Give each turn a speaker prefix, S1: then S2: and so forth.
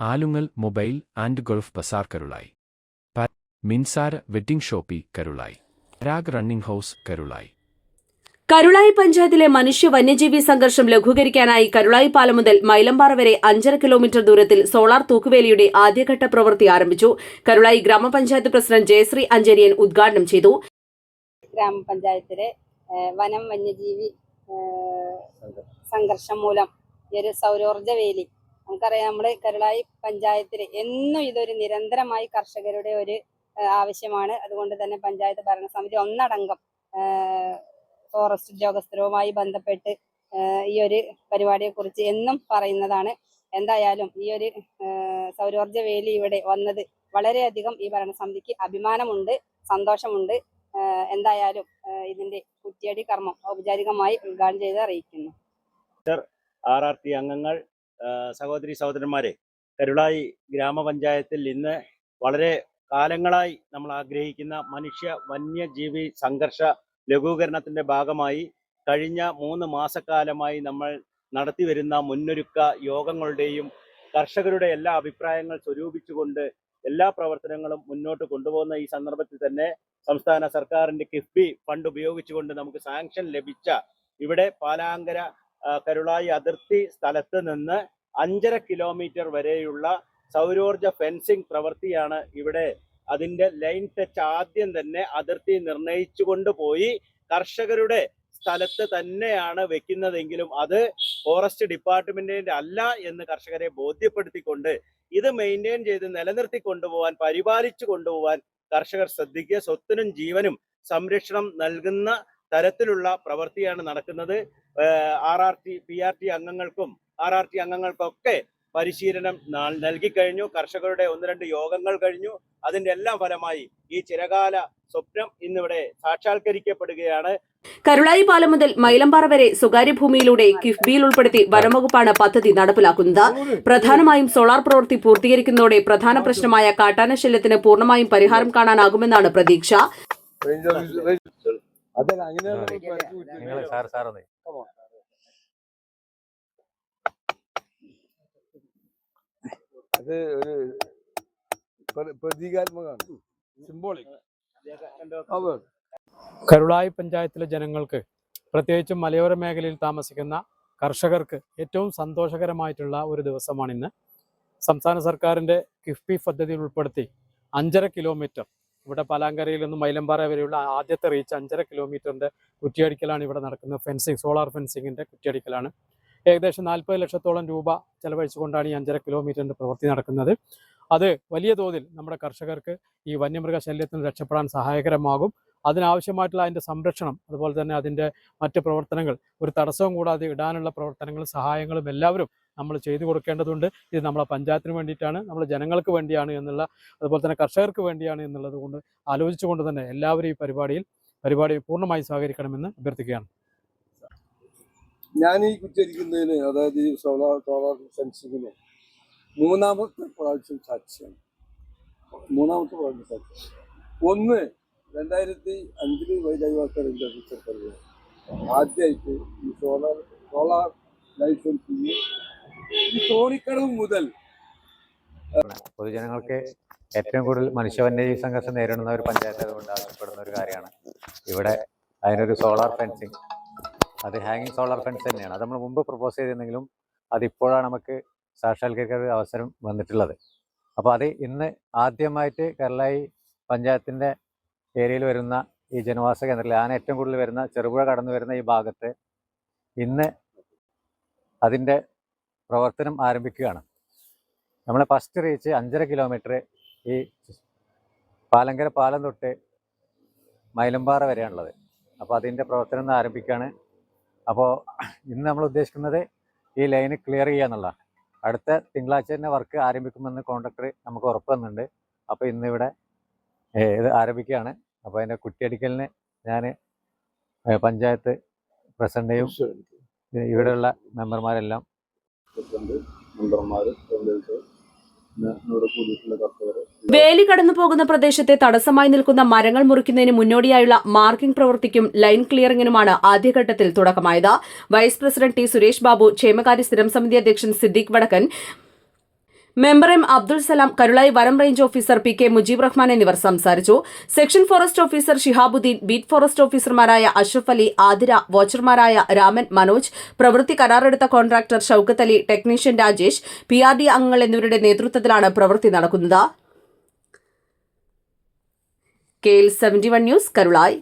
S1: Alungal mobile and gulf bazaar Karulayi Minsara wedding shoppe Karulayi. Raag running house Karulai.
S2: Karulai പഞ്ചായത്തിലെ മനുഷ്യ വന്യജീവി സംഘർഷം ലഘൂകരിക്കാനായി കരുളായി പാലം മുതൽ മൈലമ്പാറ വരെ അഞ്ചര കിലോമീറ്റർ ദൂരത്തിൽ സോളാർ തൂക്കുവേലിയുടെ ആദ്യഘട്ട പ്രവൃത്തി ആരംഭിച്ചു. കരുളായി ഗ്രാമപഞ്ചായത്ത് പ്രസിഡന്റ് ജയശ്രീ അഞ്ചേരിയൻ ഉദ്ഘാടനം ചെയ്തു.
S3: ഗ്രാമപഞ്ചായത്തിലെ വനം വന്യജീവി സംഘർഷം മൂലം ഈ ഒരു സൗരോർജ വേലി നമുക്കറിയാം നമ്മൾ കരുളായി പഞ്ചായത്തിൽ എന്നും ഇതൊരു നിരന്തരമായി കർഷകരുടെ ഒരു ആവശ്യമാണ്. അതുകൊണ്ട് തന്നെ പഞ്ചായത്ത് ഭരണസമിതി ഒന്നടങ്കം ഫോറസ്റ്റ് ഉദ്യോഗസ്ഥരുമായി ബന്ധപ്പെട്ട് ഈ ഒരു പരിപാടിയെ കുറിച്ച് എന്നും പറയുന്നതാണ്. എന്തായാലും ഈ ഒരു സൗരോർജ വേലി ഇവിടെ വന്നത് വളരെയധികം ഈ ഭരണസമിതിക്ക് അഭിമാനമുണ്ട് സന്തോഷമുണ്ട്. എന്തായാലും ഇതിന്റെ കുറ്റിയടി കർമ്മം ഔപചാരികമായി ഉദ്ഘാടനം ചെയ്ത് അറിയിക്കുന്നു.
S4: ആർ ആർ ടി അംഗങ്ങൾ സഹോദരി സഹോദരന്മാരെ കരുളായി ഗ്രാമപഞ്ചായത്തിൽ ഇന്ന് വളരെ കാലങ്ങളായി നമ്മൾ ആഗ്രഹിക്കുന്ന മനുഷ്യ വന്യജീവി സംഘർഷ ലഘൂകരണത്തിന്റെ ഭാഗമായി കഴിഞ്ഞ മൂന്ന് മാസക്കാലമായി നമ്മൾ നടത്തിവരുന്ന മുന്നൊരുക്ക യോഗങ്ങളുടെയും കർഷകരുടെ എല്ലാ അഭിപ്രായങ്ങൾ സ്വരൂപിച്ചുകൊണ്ട് എല്ലാ പ്രവർത്തനങ്ങളും മുന്നോട്ട് കൊണ്ടുപോകുന്ന ഈ സന്ദർഭത്തിൽ തന്നെ സംസ്ഥാന സർക്കാരിന്റെ കിഫ്ബി ഫണ്ട് ഉപയോഗിച്ചുകൊണ്ട് നമുക്ക് സാങ്ഷൻ ലഭിച്ച ഇവിടെ പാലാങ്കര കരുളായി അതിർത്തി സ്ഥലത്ത് നിന്ന് അഞ്ചര കിലോമീറ്റർ വരെയുള്ള സൗരോർജ ഫെൻസിംഗ് പ്രവൃത്തിയാണ് ഇവിടെ അതിന്റെ ലൈൻ ടച്ച് ആദ്യം തന്നെ അതിർത്തി നിർണയിച്ചു കൊണ്ടുപോയി കർഷകരുടെ സ്ഥലത്ത് തന്നെയാണ് വെക്കുന്നതെങ്കിലും അത് ഫോറസ്റ്റ് ഡിപ്പാർട്ട്മെന്റിന്റെ അല്ല എന്ന് കർഷകരെ ബോധ്യപ്പെടുത്തിക്കൊണ്ട് ഇത് മെയിന്റെയിൻ ചെയ്ത് നിലനിർത്തി കൊണ്ടുപോകാൻ പരിപാലിച്ചു കൊണ്ടുപോകാൻ കർഷകർ ശ്രദ്ധിക്കുക. സ്വത്തിനും ജീവനും സംരക്ഷണം നൽകുന്ന തരത്തിലുള്ള പ്രവൃത്തിയാണ് നടക്കുന്നത്. R R T P R T അംഗങ്ങൾക്കും ആർ ആർ ടി അംഗങ്ങൾക്കൊക്കെ പരിശീലനം നൽകിക്കഴിഞ്ഞു കർഷകരുടെ ഒന്ന് രണ്ട് യോഗങ്ങൾ കഴിഞ്ഞു. അതിന്റെ എല്ലാം ഫലമായി ഈ ചിരകാല സ്വപ്നം ഇന്നിവിടെ സാക്ഷാത്കരിക്കപ്പെടുകയാണ്.
S2: കരുളായി പാലം മുതൽ മൈലമ്പാറ വരെ സ്വകാര്യ ഭൂമിയിലൂടെ കിഫ്ബിയിൽ ഉൾപ്പെടുത്തി വനംവകുപ്പാണ് പദ്ധതി നടപ്പിലാക്കുന്നത്. പ്രധാനമായും സോളാർ പ്രവൃത്തി പൂർത്തീകരിക്കുന്നതോടെ പ്രധാന പ്രശ്നമായ കാട്ടാന ശല്യത്തിന് പൂർണമായും പരിഹാരം കാണാനാകുമെന്നാണ് പ്രതീക്ഷ.
S5: സാർ ഒന്ന്
S6: അത് ഒരു പ്രതീകാത്മകമാണ്. സിംബോളിക്
S7: കരുളായി പഞ്ചായത്തിലെ ജനങ്ങൾക്ക് പ്രത്യേകിച്ചും മലയോര മേഖലയിൽ താമസിക്കുന്ന കർഷകർക്ക് ഏറ്റവും സന്തോഷകരമായിട്ടുള്ള ഒരു ദിവസമാണിന്ന്. സംസ്ഥാന സർക്കാരിന്റെ കിഫ്ബി പദ്ധതിയിൽ ഉൾപ്പെടുത്തി അഞ്ചര കിലോമീറ്റർ ഇവിടെ പാലാങ്കരയിൽ നിന്നും മൈലമ്പാറ വരെയുള്ള ആദ്യത്തെ റീച്ച് അഞ്ചര കിലോമീറ്ററിന്റെ കുറ്റിയടിക്കലാണ് ഇവിടെ നടക്കുന്നത്. ഫെൻസിങ് സോളാർ ഫെൻസിങ്ങിന്റെ കുറ്റിയടിക്കലാണ്. ഏകദേശം നാൽപ്പത് ലക്ഷത്തോളം രൂപ ചെലവഴിച്ചുകൊണ്ടാണ് ഈ അഞ്ചര കിലോമീറ്ററിന്റെ പ്രവൃത്തി നടക്കുന്നത്. അത് വലിയ തോതിൽ നമ്മുടെ കർഷകർക്ക് ഈ വന്യമൃഗ ശല്യത്തിന് രക്ഷപ്പെടാൻ സഹായകരമാകും. അതിനാവശ്യമായിട്ടുള്ള അതിന്റെ സംരക്ഷണം അതുപോലെ തന്നെ അതിന്റെ മറ്റ് പ്രവർത്തനങ്ങൾ ഒരു തടസ്സവും കൂടാതെ ഇടാനുള്ള പ്രവർത്തനങ്ങളും സഹായങ്ങളും എല്ലാവരും നമ്മൾ ചെയ്തു കൊടുക്കേണ്ടതുണ്ട്. ഇത് നമ്മളെ പഞ്ചായത്തിന് വേണ്ടിയിട്ടാണ് നമ്മൾ ജനങ്ങൾക്ക് വേണ്ടിയാണ് എന്നുള്ള അതുപോലെ തന്നെ കർഷകർക്ക് വേണ്ടിയാണ് എന്നുള്ളത് കൊണ്ട് ആലോചിച്ചുകൊണ്ട് തന്നെ എല്ലാവരും ഈ പരിപാടിയിൽ പരിപാടി പൂർണമായി സഹകരിക്കണമെന്ന് അഭ്യർത്ഥിക്കുകയാണ്.
S6: ഞാൻ ഈ കുറ്റിരിക്കുന്നതിന് അതായത് ഈ സോളാർ സോളാർ ഫെൻസിങ്ങിന് മൂന്നാമത്തെ പ്രാവശ്യം സാക്ഷിയാണ്. മൂന്നാമത്തെ പ്രാവശ്യം സാക്ഷ്യം ഒന്ന് രണ്ടായിരത്തി അഞ്ചിൽ ഓഫീസർ പറയുന്നത്. ആദ്യമായിട്ട് ഈ സോളാർ സോളാർ ലൈസൻസിങ് തോണിക്കടവ് മുതൽ.
S5: പൊതുജനങ്ങൾക്ക് ഏറ്റവും കൂടുതൽ മനുഷ്യ വന്യജീവി സംഘർഷം നേരിടുന്ന ഒരു പഞ്ചായത്ത് അതുകൊണ്ട് ആവശ്യപ്പെടുന്ന ഒരു കാര്യമാണ്. ഇവിടെ അതിനൊരു സോളാർ ഫെൻസിങ് അത് ഹാങ്ങിങ് സോളാർ ഫെൻസ് തന്നെയാണ്. അത് നമ്മൾ മുമ്പ് പ്രപ്പോസ് ചെയ്തിരുന്നെങ്കിലും അതിപ്പോഴാണ് നമുക്ക് സാക്ഷാത്കരിക്കാൻ ഒരു അവസരം വന്നിട്ടുള്ളത്. അപ്പോൾ അത് ഇന്ന് ആദ്യമായിട്ട് കേരളായി പഞ്ചായത്തിന്റെ ഏരിയയിൽ വരുന്ന ഈ ജനവാസ കേന്ദ്രത്തിൽ ആന ഏറ്റവും കൂടുതൽ വരുന്ന ചെറുപുഴ കടന്നു വരുന്ന ഈ ഭാഗത്ത് ഇന്ന് അതിന്റെ പ്രവർത്തനം ആരംഭിക്കുകയാണ്. നമ്മൾ ഫസ്റ്റ് റീച്ച് അഞ്ചര കിലോമീറ്റർ ഈ പാലങ്കര പാലം തൊട്ട് മൈലമ്പാറ വരെയാണുള്ളത്. അപ്പോൾ അതിന്റെ പ്രവർത്തനം ഒന്ന് ആരംഭിക്കുകയാണ്. അപ്പോൾ ഇന്ന് നമ്മൾ ഉദ്ദേശിക്കുന്നത് ഈ ലൈന് ക്ലിയർ ചെയ്യുക എന്നുള്ളതാണ്. അടുത്ത തിങ്കളാഴ്ച തന്നെ വർക്ക് ആരംഭിക്കുമെന്ന് കോൺട്രാക്ടർ നമുക്ക് ഉറപ്പ് തന്നിട്ടുണ്ട്. അപ്പോൾ ഇന്നിവിടെ ഇത് ആരംഭിക്കുകയാണ്. അപ്പോൾ അതിന്റെ കുട്ടിയടിക്കലിന് ഞാൻ പഞ്ചായത്ത് പ്രസിഡന്റെയും ഇവിടെയുള്ള മെമ്പർമാരെല്ലാം
S2: വേലി കടന്നു പോകുന്ന പ്രദേശത്തെ തടസ്സമായി നിൽക്കുന്ന മരങ്ങൾ മുറിക്കുന്നതിന് മുന്നോടിയായുള്ള മാർക്കിംഗ് പ്രവൃത്തിക്കും ലൈൻ ക്ലിയറിംഗിനുമാണ് ആദ്യഘട്ടത്തിൽ തുടക്കമായത്. Vice president T Suresh Babu ക്ഷേമകാര്യ സ്ഥിരം സമിതി അധ്യക്ഷൻ സിദ്ദീഖ് വടക്കൻ മെമ്പർ എം അബ്ദുൾ സലാം കരുളായി വരം range officer P K Mujeeb Rahman എന്നിവർ സംസാരിച്ചു. Section forest officer Shihabuddeen beat forest ഓഫീസർമാരായ അഷ്റഫ് അലി ആതിര വാച്ചർമാരായ രാമൻ മനോജ് പ്രവൃത്തി കരാറെടുത്ത contractor Shoukath Ali technician Rajesh P R D അംഗങ്ങൾ എന്നിവരുടെ നേതൃത്വത്തിലാണ് പ്രവൃത്തി നടക്കുന്നത്. K L seventy one news Karulayi.